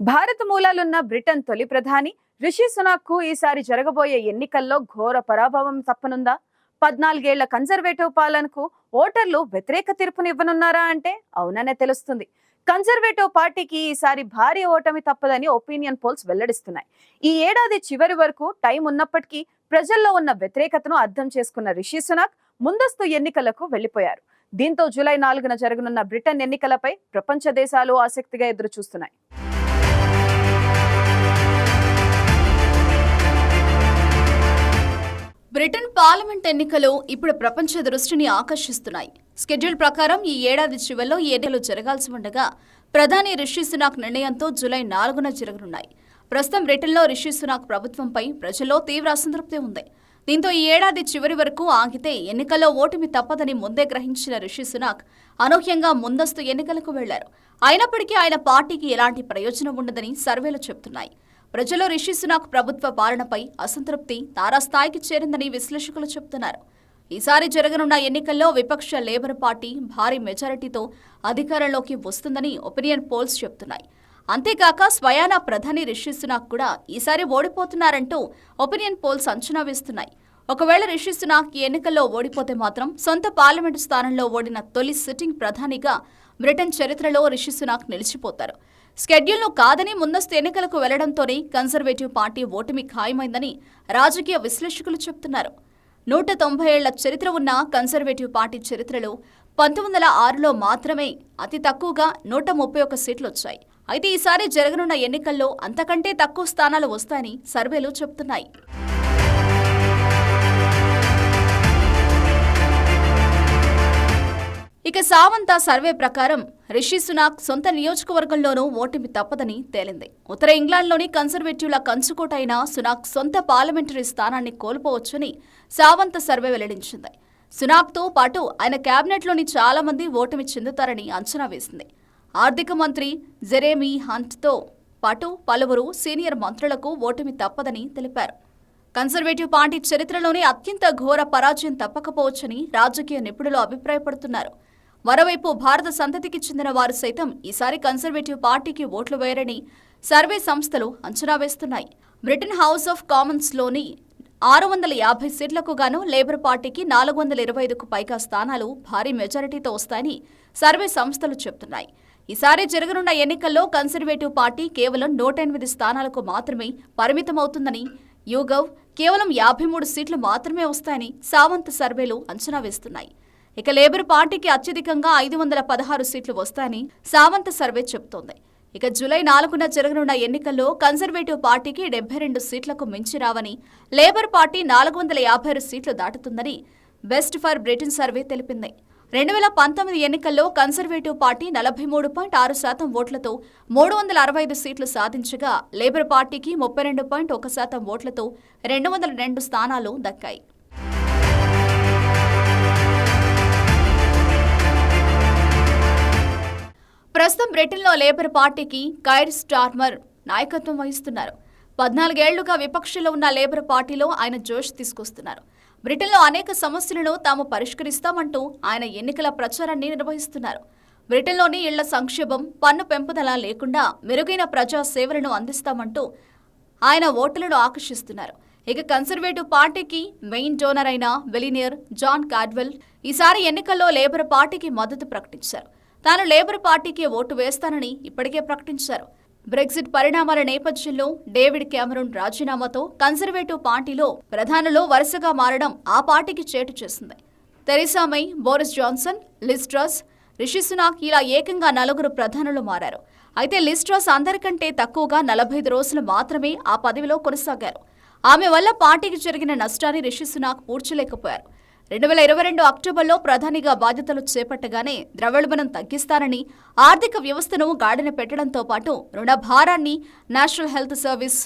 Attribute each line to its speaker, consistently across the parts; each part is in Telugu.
Speaker 1: భారత మూలాలున్న బ్రిటన్ తొలి ప్రధాని రిషి సునాక్కు ఈసారి జరగబోయే ఎన్నికల్లో ఘోర పరాభవం తప్పనుందా? పద్నాలుగేళ్ళ కన్జర్వేటివ్ పాలనకు ఓటర్లు వ్యతిరేక తీర్పునివ్వనున్నారా అంటే అవుననే తెలుస్తుంది. కన్జర్వేటివ్ పార్టీకి ఈసారి భారీ ఓటమి తప్పదని ఒపీనియన్ పోల్స్ వెల్లడిస్తున్నాయి. ఈ ఏడాది చివరి వరకు టైం ఉన్నప్పటికీ ప్రజల్లో ఉన్న వ్యతిరేకతను అర్థం చేసుకున్న రిషి సునాక్ ముందస్తు ఎన్నికలకు వెళ్ళిపోయారు దీంతో జూలై నాలుగున జరగనున్న బ్రిటన్ ఎన్నికలపై ప్రపంచ దేశాలు ఆసక్తిగా ఎదురు చూస్తున్నాయి
Speaker 2: పార్లమెంట్ ఎన్నికలు ఇప్పుడు ప్రపంచ దృష్టిని ఆకర్షిస్తున్నాయి. స్కెడ్యూల్ ప్రకారం ఈ ఏడాది చివరిలో ఎన్నికలు జరగాల్సి ఉండగా ప్రధాని రిషి సునాక్ నిర్ణయంతో జూలై నాలుగున జరగనున్నాయి. ప్రస్తుతం బ్రిటన్లో రిషి సునాక్ ప్రభుత్వంపై ప్రజల్లో తీవ్ర అసంతృప్తి ఉంది. దీంతో ఈ ఏడాది చివరి వరకు ఆగితే ఎన్నికల్లో ఓటమి తప్పదని ముందే గ్రహించిన రిషి సునాక్ అనూహ్యంగా ముందస్తు ఎన్నికలకు వెళ్ళారు. అయినప్పటికీ ఆయన పార్టీకి ఎలాంటి ప్రయోజనం ఉండదని సర్వేలు చెబుతున్నాయి. ప్రజలు రిషి సునాక్ ప్రభుత్వ పాలనపై అసంతృప్తి తారాస్థాయికి చేరిందని విశ్లేషకులు చెబుతున్నారు. ఈసారి జరగనున్న ఎన్నికల్లో విపక్ష లేబర్ పార్టీ భారీ మెజారిటీతో అధికారంలోకి వస్తుందని ఒపీనియన్ పోల్స్ చెబుతున్నాయి. అంతేకాక స్వయానా ప్రధాని రిషి సునాక్ కూడా ఈసారి ఓడిపోతున్నారంటూ ఒపీనియన్ పోల్స్ అంచనా వేస్తున్నాయి. ఒకవేళ రిషి సునాక్ ఈ ఎన్నికల్లో ఓడిపోతే మాత్రం సొంత పార్లమెంటు స్థానంలో ఓడిన తొలి సిట్టింగ్ ప్రధానిగా బ్రిటన్ చరిత్రలో రిషి సునాక్ నిలిచిపోతారు. షెడ్యూల్ను కాదని ముందస్తు ఎన్నికలకు వెళ్ళడంతోనే కన్సర్వేటివ్ పార్టీ ఓటమి ఖాయమైందని రాజకీయ విశ్లేషకులు చెబుతున్నారు. నూట తొంభై ఏళ్ళ చరిత్ర ఉన్న కన్సర్వేటివ్ పార్టీ చరిత్రలో పంతొమ్మిది వందల ఆరులో మాత్రమే అతి తక్కువగా నూట ముప్పై ఒక్క సీట్లు వచ్చాయి అయితే ఈసారి జరగనున్న ఎన్నికల్లో అంతకంటే తక్కువ స్థానాలు వస్తాయని సర్వేలు చెబుతున్నాయి. ఇక సావంత సర్వే ప్రకారం రిషి సునాక్ సొంత నియోజకవర్గంలోనూ ఓటమి తప్పదని తేలింది. ఉత్తర ఇంగ్లాండ్లోని కన్సర్వేటివ్ల కంచుకోట అయిన సునాక్ సొంత పార్లమెంటరీ స్థానాన్ని కోల్పోవచ్చని సావంత సర్వే వెల్లడించింది. సునాక్తో పాటు ఆయన క్యాబినెట్లోని చాలామంది ఓటమి చెందుతారని అంచనా వేసింది. ఆర్థిక మంత్రి జెరేమీ హంట్తో పాటు పలువురు సీనియర్ మంత్రులకు ఓటమి తప్పదని తెలిపారు. కన్సర్వేటివ్ పార్టీ చరిత్రలోనే అత్యంత ఘోర పరాజయం తప్పకపోవచ్చని రాజకీయ నిపుణులు అభిప్రాయపడుతున్నారు. మరోవైపు భారత సంతతికి చెందిన వారు సైతం ఈసారి కన్సర్వేటివ్ పార్టీకి ఓట్లు వేయరని సర్వే సంస్థలు అంచనా వేస్తున్నాయి. బ్రిటన్ హౌస్ ఆఫ్ కామన్స్లోని ఆరు వందల యాభై సీట్లకు గాను లేబర్ పార్టీకి నాలుగు వందల ఇరవై ఐదుకు పైగా స్థానాలు భారీ మెజారిటీతో వస్తాయని సర్వే సంస్థలు చెబుతున్నాయి. ఈసారి జరగనున్న ఎన్నికల్లో కన్సర్వేటివ్ పార్టీ కేవలం నూట ఎనిమిది స్థానాలకు మాత్రమే పరిమితమవుతుందని యూగవ్ కేవలం యాభై మూడు సీట్లు మాత్రమే వస్తాయని సావంత్ సర్వేలు అంచనా వేస్తున్నాయి. ఇక లేబర్ పార్టీకి అత్యధికంగా ఐదు వందల పదహారు సీట్లు వస్తాయని సావంత్ సర్వే చెబుతోంది. ఇక జూలై నాలుగున జరగనున్న ఎన్నికల్లో కన్సర్వేటివ్ పార్టీకి డెబ్బై రెండు సీట్లకు మించి రావని లేబర్ పార్టీ నాలుగు వందల యాభై ఆరు సీట్లు దాటుతుందని బెస్ట్ ఫర్ బ్రిటన్ సర్వే తెలిపింది. రెండు వేల పంతొమ్మిది ఎన్నికల్లో కన్సర్వేటివ్ పార్టీ నలభై మూడు పాయింట్ ఆరు శాతం ఓట్లతో మూడు వందల అరవై ఐదు సీట్లు సాధించగా లేబర్ పార్టీకి ముప్పై రెండు పాయింట్ ఒక శాతం ఓట్లతో రెండు వందల రెండు స్థానాలు దక్కాయి. ప్రస్తుతం బ్రిటన్లో లేబర్ పార్టీకి కైర్ స్టార్మర్ నాయకత్వం వహిస్తున్నారు. పద్నాలుగేళ్ళుగా విపక్షంలో ఉన్న లేబర్ పార్టీలో ఆయన జోష్ తీసుకొస్తున్నారు. బ్రిటన్లో అనేక సమస్యలను తాము పరిష్కరిస్తామంటూ ఆయన ఎన్నికల ప్రచారాన్ని నిర్వహిస్తున్నారు. బ్రిటన్లోని ఇళ్ళ సంక్షేమం పన్ను పెంపుదల లేకుండా మెరుగైన ప్రజా సేవలను అందిస్తామంటూ ఆయన ఓటర్లను ఆకర్షిస్తున్నారు. ఇక కన్సర్వేటివ్ పార్టీకి మెయిన్ డోనర్ అయిన వెలినియర్ జాన్ కార్డ్వెల్ ఈసారి ఎన్నికల్లో లేబర్ పార్టీకి మద్దతు ప్రకటించారు. తాను లేబర్ పార్టీకి ఓటు వేస్తానని ఇప్పటికే ప్రకటించారు. బ్రెగ్జిట్ పరిణామాల నేపథ్యంలో డేవిడ్ కెమెరూన్ రాజీనామాతో కన్సర్వేటివ్ పార్టీలో ప్రధానులు వరుసగా మారడం ఆ పార్టీకి చేటు చేసింది. Theresa May Boris Johnson Liz Truss Rishi Sunak ఇలా ఏకంగా నలుగురు ప్రధానులు మారారు. అయితే లిస్ట్రాస్ అందరికంటే తక్కువగా నలభై ఐదు రోజులు మాత్రమే ఆ పదవిలో కొనసాగారు. ఆమె వల్ల పార్టీకి జరిగిన నష్టాన్ని రిషి సునాక్ పూడ్చలేకపోయారు. రెండు వేల ఇరవై రెండు అక్టోబర్లో ప్రధానిగా బాధ్యతలు చేపట్టగానే ద్రవ్యోల్బణం తగ్గిస్తానని ఆర్థిక వ్యవస్థను గాడిన పెట్టడంతో పాటు రుణ భారాన్ని నేషనల్ హెల్త్ సర్వీస్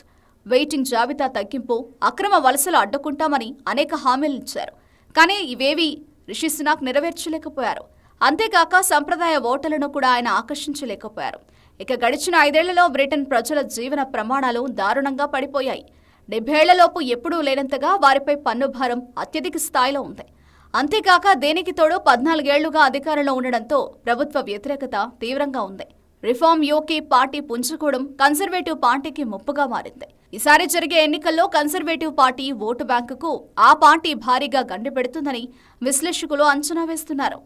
Speaker 2: వెయిటింగ్ జాబితా తగ్గింపు అక్రమ వలసలు అడ్డుకుంటామని అనేక హామీలు ఇచ్చారు. కానీ ఇవేవీ రిషి సునాక్ నెరవేర్చలేకపోయారు. అంతేకాక సంప్రదాయ ఓటర్లను కూడా ఆయన ఆకర్షించలేకపోయారు. ఇక గడిచిన ఐదేళ్ళలో బ్రిటన్ ప్రజల జీవన ప్రమాణాలు దారుణంగా పడిపోయాయి. డెబ్బేళ్ళలోపు ఎప్పుడూ లేనంతగా వారిపై పన్ను భారం అత్యధిక స్థాయిలో ఉంది. అంతేకాక దేనికి తోడు పద్నాలుగేళ్ళుగా అధికారంలో ఉండడంతో ప్రభుత్వ వ్యతిరేకత తీవ్రంగా ఉంది. రిఫార్మ్ యోకి పార్టీ పుంజుకోవడం కన్సర్వేటివ్ పార్టీకి ముప్పుగా మారింది. ఈసారి జరిగే ఎన్నికల్లో కన్సర్వేటివ్ పార్టీ ఓటు బ్యాంకుకు ఆ పార్టీ భారీగా గండి పెడుతుందని విశ్లేషకులు అంచనా వేస్తున్నారు.